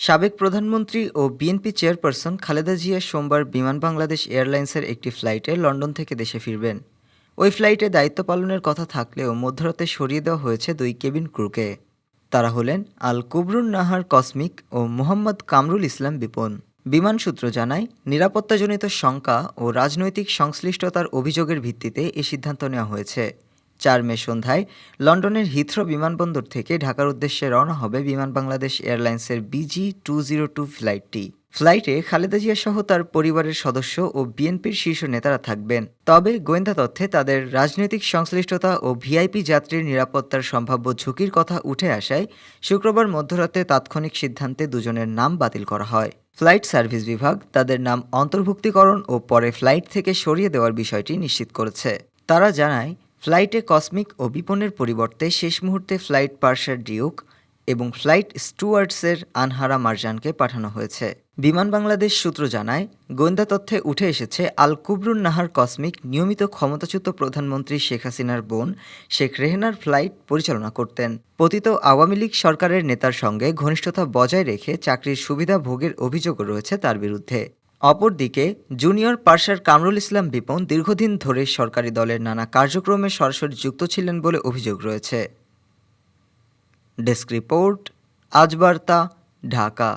সাবেক প্রধানমন্ত্রী ও বিএনপি চেয়ারপারসন খালেদা জিয়া সোমবার বিমান বাংলাদেশ এয়ারলাইন্সের একটি ফ্লাইটে লন্ডন থেকে দেশে ফিরবেন। ওই ফ্লাইটে দায়িত্ব পালনের কথা থাকলেও মধ্যরাতে সরিয়ে দেওয়া হয়েছে দুই কেবিন ক্রুকে। তারা হলেন আল কুবরুন নাহার কসমিক ও মোহাম্মদ কামরুল ইসলাম বিপন। বিমান সূত্র জানায়, নিরাপত্তাজনিত শঙ্কা ও রাজনৈতিক সংশ্লিষ্টতার অভিযোগের ভিত্তিতে এ সিদ্ধান্ত নেওয়া হয়েছে। চার মে সন্ধ্যায় লন্ডনের হিথ্রো বিমানবন্দর থেকে ঢাকার উদ্দেশ্যে রওনা হবে বিমান বাংলাদেশ এয়ারলাইন্সের বিজি টু জিরো টু ফ্লাইটটি। ফ্লাইটে খালেদা জিয়া সহ তার পরিবারের সদস্য ও বিএনপির শীর্ষ নেতারা থাকবেন। তবে গোয়েন্দা তথ্যে তাদের রাজনৈতিক সংশ্লিষ্টতা ও ভিআইপি যাত্রীর নিরাপত্তার সম্ভাব্য ঝুঁকির কথা উঠে আসায় শুক্রবার মধ্যরাতে তাৎক্ষণিক সিদ্ধান্তে দুজনের নাম বাতিল করা হয়। ফ্লাইট সার্ভিস বিভাগ তাদের নাম অন্তর্ভুক্তিকরণ ও পরে ফ্লাইট থেকে সরিয়ে দেওয়ার বিষয়টি নিশ্চিত করেছে। তারা জানায় ফ্লাইটে কসমিক ও বিপনের পরিবর্তে শেষ মুহূর্তে ফ্লাইট পার্সার ডিউক এবং ফ্লাইট স্টুয়ার্টসের আনহারা মার্জানকে পাঠানো হয়েছে। বিমান বাংলাদেশ সূত্র জানায়, গোয়েন্দা তথ্যে উঠে এসেছে আল কুবরুন নাহার কসমিক নিয়মিত ক্ষমতাচ্যুত প্রধানমন্ত্রী শেখ হাসিনার বোন শেখ রেহেনার ফ্লাইট পরিচালনা করতেন। পতিত আওয়ামী লীগ সরকারের নেতার সঙ্গে ঘনিষ্ঠতা বজায় রেখে চাকরির সুবিধা ভোগের অভিযোগও রয়েছে তার বিরুদ্ধে। অপরদিকে, জুনিয়র পার্সার কামরুল ইসলাম বিপন দীর্ঘদিন ধরে সরকারি দলের নানা কার্যক্রমে সরাসরি যুক্ত ছিলেন বলে অভিযোগ রয়েছে। Desk report Ajbarta Dhaka.